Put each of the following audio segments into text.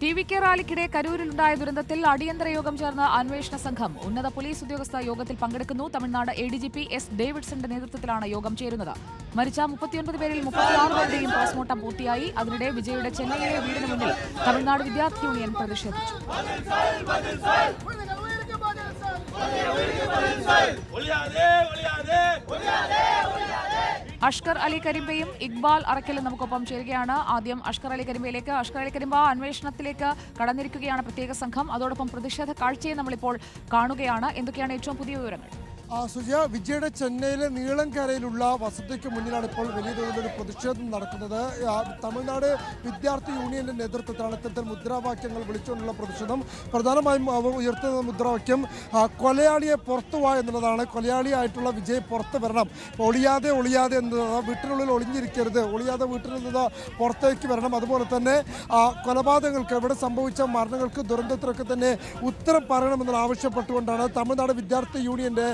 T V K റാലിക്കിടെ കരൂരിലുണ്ടായ ദുരന്തത്തിൽ അടിയന്തര യോഗം ചേർന്ന അന്വേഷണ സംഘം ഉന്നത പോലീസ് ഉദ്യോഗസ്ഥ യോഗത്തിൽ പങ്കെടുക്കുന്നു. Tamil Nadu A D G P S ഡേവിഡ്സന്റെ നേതൃത്വത്തിലാണ് യോഗം ചേരുന്നത്. മരിച്ച മുപ്പത്തിയൊൻപത് പേരിൽ മുപ്പത്തിയാറ് പേരുടെയും പോസ്റ്റ്മോർട്ടം പൂർത്തിയായി. അതിനിടെ വിജയുടെ ചെന്നൈയിലെ വീടിന് മുന്നിൽ തമിഴ്നാട് വിദ്യാർത്ഥി യൂണിയൻ പ്രതിഷേധിച്ചു ഒളിയാതെ ഒളിയാതെ അഷ്കർ അലി കരിമ്പയും ഇക്ബാൽ അറക്കലും നമുക്കൊപ്പം ചേരുകയാണ്. ആദ്യം അഷ്കർ അലി കരിമ്പയിലേക്ക് അഷ്കർ അലി കരിമ്പ അന്വേഷണത്തിലേക്ക് കടന്നിരിക്കുകയാണ് പ്രത്യേക സംഘം. അതോടൊപ്പം പ്രതിഷേധ കാഴ്ചയെ നമ്മളിപ്പോൾ കാണുകയാണ്. എന്തൊക്കെയാണ് ഏറ്റവും പുതിയ വിവരങ്ങൾ? സുജയ വിജയുടെ ചെന്നൈയിലെ നീളംകരയിലുള്ള വസതിക്ക് മുന്നിലാണ് ഇപ്പോൾ വലിയ തോതിലൊരു പ്രതിഷേധം നടക്കുന്നത്. തമിഴ്നാട് വിദ്യാർത്ഥി യൂണിയന്റെ നേതൃത്വത്തിലാണ് ഇത്തരത്തിൽ മുദ്രാവാക്യങ്ങൾ വിളിച്ചുകൊണ്ടുള്ള പ്രതിഷേധം. പ്രധാനമായും അവർ ഉയർത്തുന്ന മുദ്രാവാക്യം കൊലയാളിയെ പുറത്തു വാ എന്നുള്ളതാണ്. കൊലയാളിയായിട്ടുള്ള വിജയ് പുറത്ത് വരണം. ഒളിയാതെ ഒളിയാതെ എന്നത് വീട്ടിനുള്ളിൽ ഒളിഞ്ഞിരിക്കരുത്. ഒളിയാതെ വീട്ടിൽ നിന്ന് പുറത്തേക്ക് വരണം. അതുപോലെ തന്നെ കൊലപാതകങ്ങൾക്ക് എവിടെ സംഭവിച്ച മരണങ്ങൾക്ക് ദുരന്തത്തിനൊക്കെ തന്നെ ഉത്തരം പറയണമെന്ന് ആവശ്യപ്പെട്ടുകൊണ്ടാണ് തമിഴ്നാട് വിദ്യാർത്ഥി യൂണിയന്റെ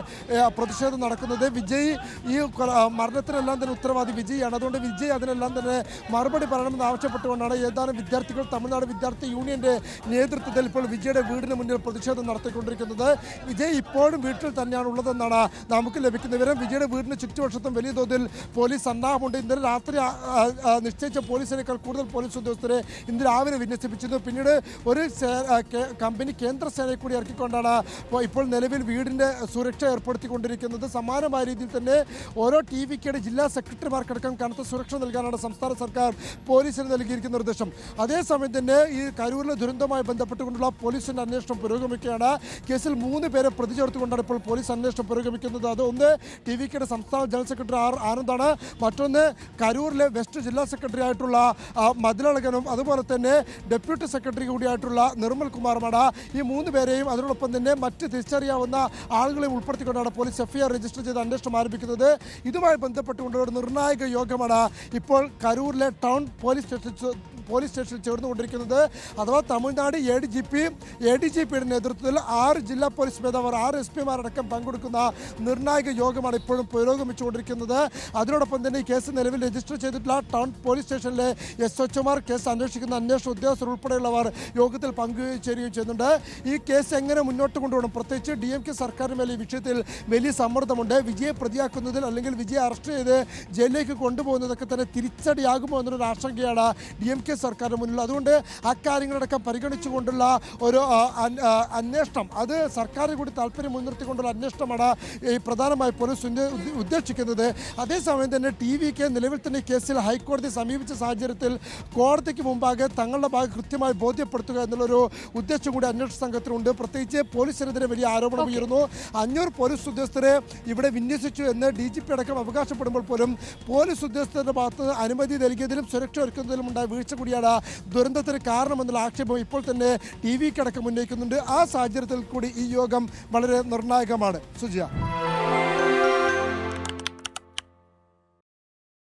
പ്രതിഷേധം നടക്കുന്നത്. വിജയ് ഈ മരണത്തിനെല്ലാം തന്നെ ഉത്തരവാദി വിജയാണ്. അതുകൊണ്ട് വിജയ് അതിനെല്ലാം തന്നെ മറുപടി പറയണമെന്ന് ആവശ്യപ്പെട്ടുകൊണ്ടാണ് ഏതാനും വിദ്യാർത്ഥികൾ തമിഴ്നാട് വിദ്യാർത്ഥി യൂണിയന്റെ നേതൃത്വത്തിൽ ഇപ്പോൾ വിജയുടെ വീടിന് മുന്നിൽ പ്രതിഷേധം നടത്തിക്കൊണ്ടിരിക്കുന്നത്. വിജയ് ഇപ്പോഴും വീട്ടിൽ തന്നെയാണ് ഉള്ളതെന്നാണ് നമുക്ക് ലഭിക്കുന്ന വിവരം. വിജയുടെ വീടിന് ചുറ്റുവശത്തും വലിയ തോതിൽ പോലീസ് സന്നാഹമുണ്ട്. ഇന്നലെ രാത്രി നിശ്ചയിച്ച പോലീസിനേക്കാൾ കൂടുതൽ പോലീസ് ഉദ്യോഗസ്ഥരെ ഇന്ന് രാവിലെ വിന്യസിപ്പിച്ചിരുന്നു. പിന്നീട് ഒരു കമ്പനി കേന്ദ്ര സേനയെ കൂടി ഇറക്കിക്കൊണ്ടാണ് ഇപ്പോൾ- നിലവിൽ വീടിന്റെ സുരക്ഷ ഏർപ്പെടുത്തിക്കൊണ്ടിരിക്കുന്നത്. സമാനമായ രീതിയിൽ തന്നെ ഓരോ ടി വിക്കയുടെ ജില്ലാ സെക്രട്ടറിമാർക്കടക്കം കനത്ത സുരക്ഷ നൽകാനാണ് സംസ്ഥാന സർക്കാർ പോലീസിന് നൽകിയിരിക്കുന്ന നിർദ്ദേശം. അതേസമയം തന്നെ ഈ കരൂരിലെ ദുരന്തവുമായി ബന്ധപ്പെട്ടുകൊണ്ടുള്ള പോലീസിന്റെ അന്വേഷണം പുരോഗമിക്കുകയാണ്. കേസിൽ മൂന്ന് പേരെ പ്രതി ചേർത്തുകൊണ്ടാണ് ഇപ്പോൾ പോലീസ് അന്വേഷണം പുരോഗമിക്കുന്നത്. അത് ഒന്ന് ടി വി കെയുടെ സംസ്ഥാന ജനറൽ സെക്രട്ടറി ആർ ആനന്ദാണ്. മറ്റൊന്ന് കരൂരിലെ വെസ്റ്റ് ജില്ലാ സെക്രട്ടറി ആയിട്ടുള്ള മതിലളകനും അതുപോലെ തന്നെ ഡെപ്യൂട്ടി സെക്രട്ടറി കൂടിയായിട്ടുള്ള നിർമ്മൽ കുമാറുമാണ്. ഈ മൂന്ന് പേരെയും അതിനോടൊപ്പം തന്നെ മറ്റ് തിരിച്ചറിയാവുന്ന ആളുകളെയും ഉൾപ്പെടുത്തിക്കൊണ്ടാണ് പോലീസ് എഫ്ഐആർ രജിസ്റ്റർ ചെയ്ത് അന്വേഷണം ആരംഭിക്കുന്നത്. ഇതുമായി ബന്ധപ്പെട്ടുകൊണ്ടുള്ള ഒരു നിർണായക യോഗമാണ് ഇപ്പോൾ കരൂരിലെ ടൗൺ പോലീസ് സ്റ്റേഷൻ പോലീസ് സ്റ്റേഷനിൽ ചേർന്നുകൊണ്ടിരിക്കുന്നത്. അഥവാ Tamil Nadu A D G P A D G പിയുടെ നേതൃത്വത്തിൽ ആറ് ജില്ലാ പോലീസ് മേധാവർ ആറ് എസ് പിമാരടക്കം പങ്കെടുക്കുന്ന നിർണായക യോഗമാണ് ഇപ്പോഴും പുരോഗമിച്ചുകൊണ്ടിരിക്കുന്നത്. അതിനോടൊപ്പം തന്നെ ഈ കേസ് നിലവിൽ രജിസ്റ്റർ ചെയ്തിട്ടുള്ള ടൗൺ പോലീസ് സ്റ്റേഷനിലെ എസ് എച്ച്മാർ കേസ് അന്വേഷിക്കുന്ന അന്വേഷണ ഉദ്യോഗസ്ഥർ ഉൾപ്പെടെയുള്ളവർ യോഗത്തിൽ പങ്കുചേരുകയും ചെയ്യുന്നുണ്ട്. ഈ കേസ് എങ്ങനെ മുന്നോട്ട് കൊണ്ടുപോകണം? പ്രത്യേകിച്ച് ഡി എം കെ സർക്കാരിന് മേലെ ഈ വിഷയത്തിൽ വലിയ സമ്മർദ്ദമുണ്ട്. വിജയെ പ്രതിയാക്കുന്നതിൽ അല്ലെങ്കിൽ വിജയെ അറസ്റ്റ് ചെയ്ത് ജയിലിലേക്ക് കൊണ്ടുപോകുന്നതൊക്കെ തന്നെ തിരിച്ചടിയാകുമോ എന്നൊരു ആശങ്കയാണ് ഡി എം കെ സർക്കാരിന് മുന്നിൽ. അതുകൊണ്ട് അക്കാര്യങ്ങളടക്കം പരിഗണിച്ചുകൊണ്ടുള്ള ഒരു അന്വേഷണം അത് സർക്കാരിന് കൂടി താല്പര്യം മുൻനിർത്തിക്കൊണ്ടുള്ള അന്വേഷണമാണ് ഈ പ്രധാനമായി പോലീസ് ഉദ്ദേശിക്കുന്നത്. അതേസമയം തന്നെ ടി വി കെ നിലവിൽ തന്നെ ഈ കേസിൽ ഹൈക്കോടതി സമീപിച്ച സാഹചര്യത്തിൽ കോടതിക്ക് മുമ്പാകെ തങ്ങളുടെ ഭാഗം കൃത്യമായി ബോധ്യപ്പെടുത്തുക എന്നുള്ളൊരു ഉദ്ദേശം കൂടി അന്വേഷണ സംഘത്തിനുണ്ട്. പ്രത്യേകിച്ച് പോലീസിനെതിരെ വലിയ ആരോപണം ഉയർന്നു അഞ്ഞൂറ് പോലീസ് ഉദ്യോഗസ്ഥരെ ഇവിടെ വിന്യസിച്ചു എന്ന് ഡി ജി പി അടക്കം അവകാശപ്പെടുമ്പോൾ പോലും പോലീസ് ഉദ്യോഗസ്ഥരുടെ ഭാഗത്ത് അനുമതി നൽകിയതിലും സുരക്ഷ ഒരുക്കുന്നതിലും ഉണ്ടായ വീഴ്ച കൂടിയാണ് ദുരന്തത്തിന് കാരണമെന്നുള്ള ആക്ഷേപം ഇപ്പോൾ തന്നെ ടി വിക്കടക്കം ഉന്നയിക്കുന്നുണ്ട്. ആ സാഹചര്യത്തിൽ കൂടി ഈ യോഗം വളരെ നിർണായകമാണ്. സുജിയ.